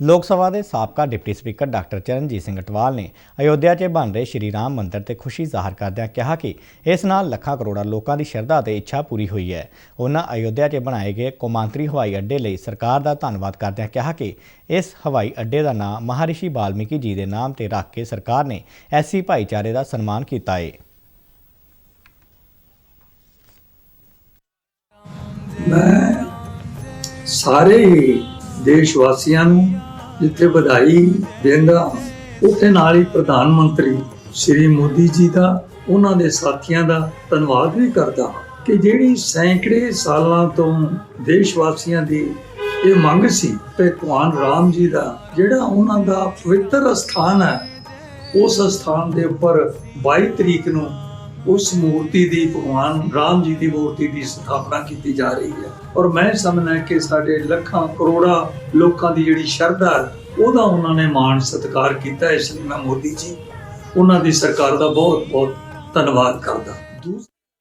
ਲੋਕ ਸਭਾ ਦੇ ਸਾਬਕਾ deputy speaker doctor Charanjit Singh Atwal ਨੇ ਅਯੋਧਿਆ 'ਚ ਬਣ ਰਹੇ ਸ਼੍ਰੀ ਰਾਮ ਮੰਦਿਰ ਤੇ ਖੁਸ਼ੀ ਜ਼ਾਹਰ ਕਰਦਿਆਂ ਕਿਹਾ ਕਿ ਇਸ ਨਾਲ ਲੱਖਾਂ ਕਰੋੜਾਂ ਲੋਕਾਂ ਦੀ ਸ਼ਰਧਾ ਤੇ ਇੱਛਾ ਪੂਰੀ ਹੋਈ ਹੈ। ਉਹਨਾਂ ਅਯੋਧਿਆ 'ਚ ਬਣਾਏ ਗਏ ਕੌਮਾਂਤਰੀ ਹਵਾਈ ਅੱਡੇ ਲਈ ਸਰਕਾਰ ਦਾ ਧੰਨਵਾਦ ਕਰਦਿਆਂ ਕਿਹਾ ਕਿ ਇਸ ਹਵਾਈ ਅੱਡੇ ਦਾ ਨਾਮ ਮਹਾਰਿਸ਼ੀ ਬਾਲਮੀਕੀ ਜੀ ਦੇ ਨਾਮ ਤੇ ਰੱਖ ਕੇ ਸਰਕਾਰ ਨੇ ਐਸੀ ਭਾਈਚਾਰੇ ਦਾ ਸਨਮਾਨ ਕੀਤਾ ਹੈ ਮੈਂ ਸਾਰੇ ਹੀ ਦੇਸ਼ ਵਾਸੀਆਂ ਨੂੰ ਜਿੱਥੇ ਵਧਾਈ ਦਿੰਦਾ ਉੱਥੇ ਨਾਲ ਹੀ ਪ੍ਰਧਾਨ ਮੰਤਰੀ ਸ਼੍ਰੀ ਮੋਦੀ ਜੀ ਦਾ, ਉਹਨਾਂ ਦੇ ਸਾਥੀਆਂ ਦਾ ਧੰਨਵਾਦ ਵੀ ਕਰਦਾ ਹਾਂ ਕਿ ਜਿਹੜੀ ਸੈਂਕੜੇ ਸਾਲਾਂ ਤੋਂ ਦੇਸ਼ ਵਾਸੀਆਂ ਦੀ ਇਹ ਮੰਗ ਸੀ ਤੇ ਭਗਵਾਨ ਰਾਮ ਜੀ ਦਾ, ਜਿਹੜਾ ਉਹਨਾਂ ਦਾ ਪਵਿੱਤਰ ਸਥਾਨ ਹੈ, ਉਸ ਸਥਾਨ ਦੇ ਉੱਪਰ 22 ਤਰੀਕ ਨੂੰ ਉਸ ਮੂਰਤੀ ਦੀ ਭਗਵਾਨ ਰਾਮ ਜੀ ਦੀ ਮੂਰਤੀ ਦੀ ਸਥਾਪਨਾ ਕੀਤੀ ਜਾ ਰਹੀ ਹੈ। ਔਰ ਮੈਂ ਸਮਝਣਾ ਕਿ ਸਾਡੇ ਲੱਖਾਂ ਕਰੋੜਾਂ ਲੋਕਾਂ ਦੀ ਜਿਹੜੀ ਸ਼ਰਧਾ ਹੈ, ਉਹਦਾ ਉਹਨਾਂ ਨੇ ਮਾਣ ਸਤਿਕਾਰ ਕੀਤਾ ਇਸ ਲਈ ਮੈਂ ਮੋਦੀ ਜੀ। ਉਹਨਾਂ ਦੀ ਸਰਕਾਰ ਦਾ ਬਹੁਤ ਬਹੁਤ ਧੰਨਵਾਦ ਕਰਦਾ।